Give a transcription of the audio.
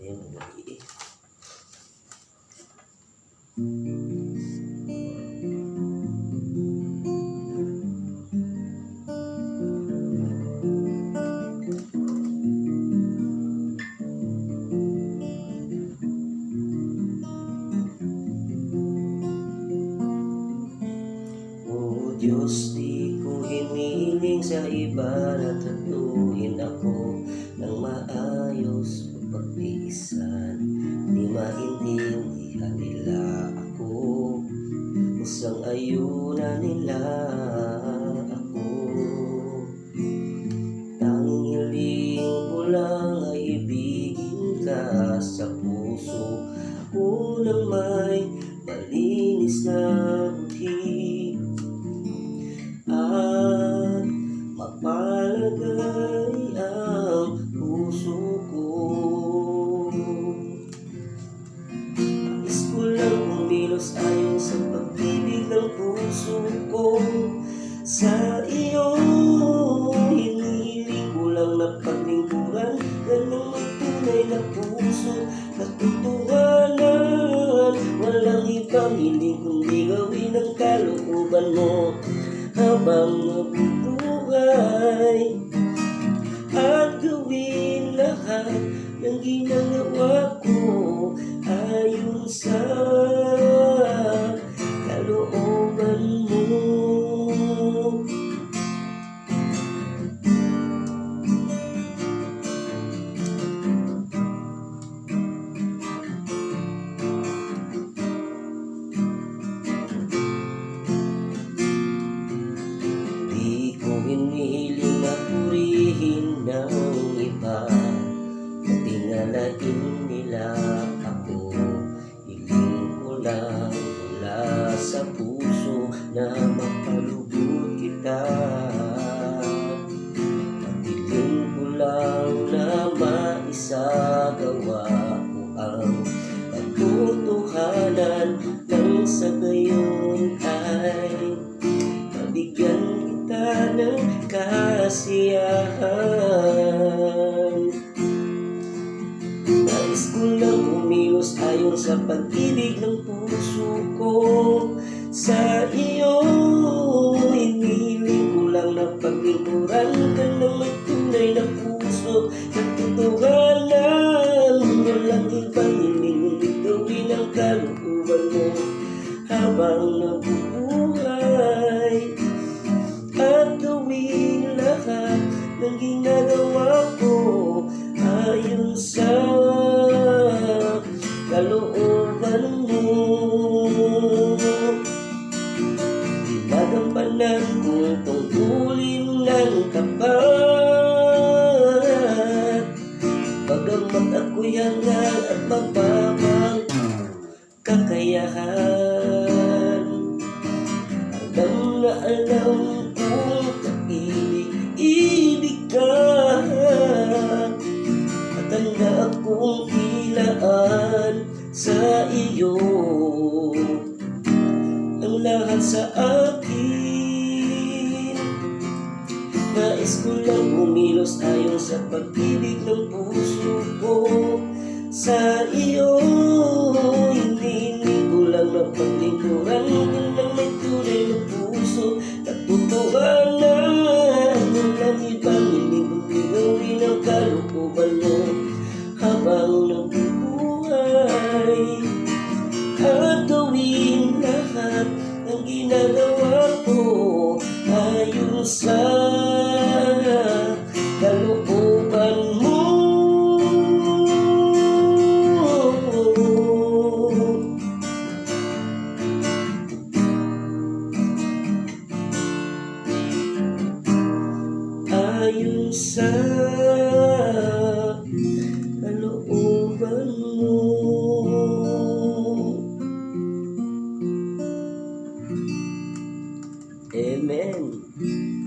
Mali. O Diyos, di ko hiniling sa iba na tatuhin ako ng maayos pagpisan. Di maintindihan nila ako, kusang ayunan nila ako. Tanging hiling ko lang ay ibigin ka sa puso ko nang may malinis na buti at Hiling kundi gawin ang kalooban mo Habang nabubuhay At gawin lahat ng ginagawa ko Ayon sa Lang mula sa puso Na mapalugod kita. Patiling ko lang na maisagawa ko ang katotohanan Nang sa gayon ay Mabigyan kita ng kasiyahan Nais ko lang kumilos ayon sa pag-ibig ng puso ko. Sa iyo Hinihiling ko lang na paglingkuran ka ng may tunay na puso. Katotohanan Walang ibang gawin ang kalooban mo. Habang nabubuhay At gawin lahat ng ginagawa Kung tungkulin ng tapat Bagamat ako'y hangal at mababang kakayahan. Alam na alam kong kaibig-ibig ka At handa akong ilaan sa iyo. Lahat sa akin Nais ko lang umilos ayon sa pag-ibig ng puso ko. Sa iyo Hinihiling ko lang na paglingkuran ka ng may tunay na puso. Katotohanan Walang ibang hiling kundi gawin ang kalooban mo. Habang nabubuhay At gawin lahat ng ginagawa ko. Ayon sa sa kalooban mo. Amen.